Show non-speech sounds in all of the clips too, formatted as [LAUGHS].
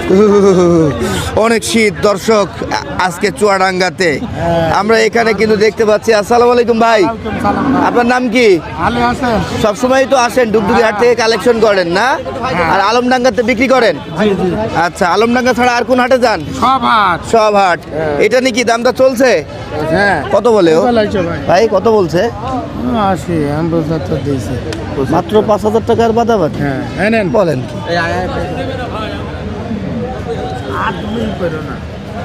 [LAUGHS] অনেক শীত দর্শক আজকে চুয়াডাঙ্গাতে। আমরা এখানে কিন্তু দেখতে পাচ্ছি। আসসালামু আলাইকুম ভাই। আপনার নাম কি? সবসময় তো আসেন ডুগডুগি হাট থেকে কালেকশন করেন না? আর আলমডাঙ্গাতে বিক্রি করেন? আচ্ছা আলমডাঙ্গা ছাড়া আর কোন হাটে যান? সব হাট। সব হাট। এটা নাকি দামটা চলছে? হ্যাঁ। কত বলে ও? ভাই? ভাই কত বলছে? মাত্র পাঁচ হাজার টাকার বাদাবাদ হ্যাঁ বলেন। আর তুমি করো না।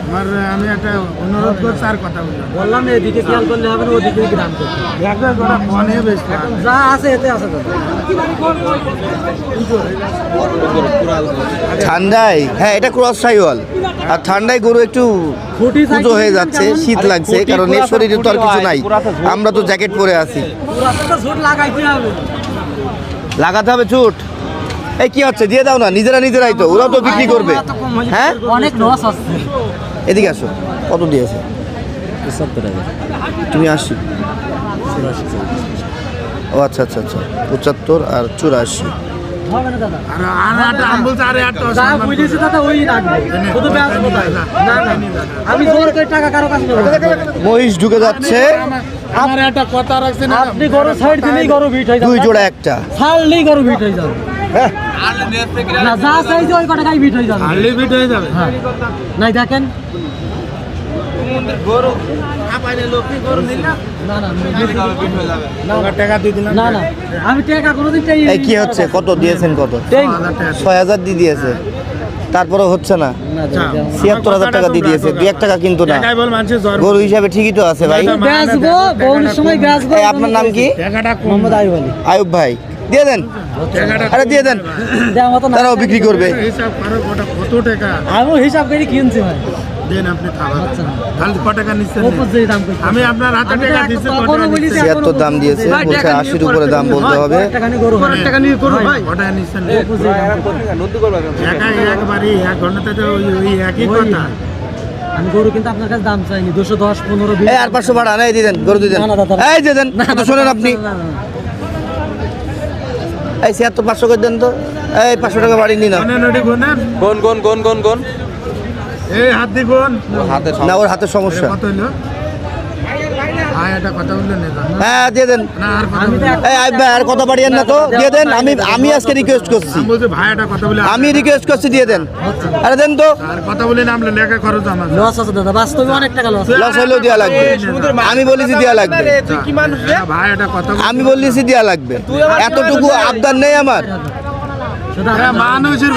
আমার আমি একটা অনুরোধ করছি আর কথা বললাম বললাম এদিকে খেয়াল করলে হবে ওদিকে দাম করতে দেখবে ওরা ফোনে বেশি যা আছে এতে আছে ঠান্ডায়? হ্যাঁ এটা ক্রস সাইওয়াল। আর ঠান্ডায় গরু একটু পুজো হয়ে যাচ্ছে শীত লাগছে কারণ এর শরীরে তো আর কিছু নাই। আমরা তো জ্যাকেট পরে আছি। লাগাতে হবে চুট এই কি হচ্ছে? দিয়ে দাও না নিজেরা নিজেরাই তো ওরাও তো বিক্রি করবে। হ্যাঁ? অনেক লস আছে এদিকে আসো কত দিয়েছে? তুমি আসি ও আচ্ছা আচ্ছা আচ্ছা পঁচাত্তর আর চুরাশি। মহিষ ঢুকে যাচ্ছে। আমার একটা কথা রাখছে আপনি গরু সাইড দিলেই গরু ভিট হয়ে যাবে। দুই জোড়া একটা। ছাড়লেই গরু ভিট হয়ে যাবে। না যা চাইছে ওই কটা গাই ভিট হয়ে যাবে। হয়ে যাবে। হ্যাঁ। নাই দেখেন। না না ওকে টাকা দিয়ে দিলাম না না আমি টাকা কোনোদিন চাই এই কি হচ্ছে? কত দিয়েছেন কত? ছয় হাজার দিয়ে দিয়েছে। তারপরে হচ্ছে না। দাও। ছিয়াত্তর হাজার টাকা দিয়ে দিয়েছে। দু এক টাকা কিন্তু না। গরু হিসাবে ঠিকই তো আছে ভাই। আপনার নাম কি? মোহাম্মদ আইব আলী। আয়ুব ভাই। দিয়ে দেন। আরে দিয়ে দেন। তারাও বিক্রি করবে। কত টাকা? আমি হিসাব করে কিনছি ভাই। আচ্ছা। দাম আমি? ছিয়াত্তর দাম দিয়েছে বলছে আশির উপরে দাম বলতে হবে। গরু আমি কিন্তু আপনার কাছে দাম চাইনি দুশো দশ পনেরো আর পাঁচশো ভাড়া নেই দিয়ে দেন গরু দিয়ে দেন। এই দিয়ে দেন শোনেন আপনি। এই ছিয়াত্তর পাঁচশো করে দেন তো। এই পাঁচশো টাকা বাড়ি নিন না গুনেন ওটি গুনেন কোন কোন কোন কোন কোন? হাত দি গুন হাতে না ওর হাতের সমস্যা। হ্যাঁ দিয়ে দেন। আর কথা বাড়িয়েন না তো। দিয়ে দেন আমি আমি আজকে রিকোয়েস্ট করছি। আমি রিকোয়েস্ট করছি দিয়ে দেন। আরে দেন তো। কথা বলে আমরা লেখা খরচ আমার লস আছে দাদা বাস্তবে অনেক টাকা লস লস হলেও দেওয়া লাগবে। আমি বলেছি দেওয়া লাগবে। হ্যাঁ, ভাই এটা কথা আমি বলেছি দেওয়া লাগবে। এতটুকু আবদার নেই আমার। মানুষের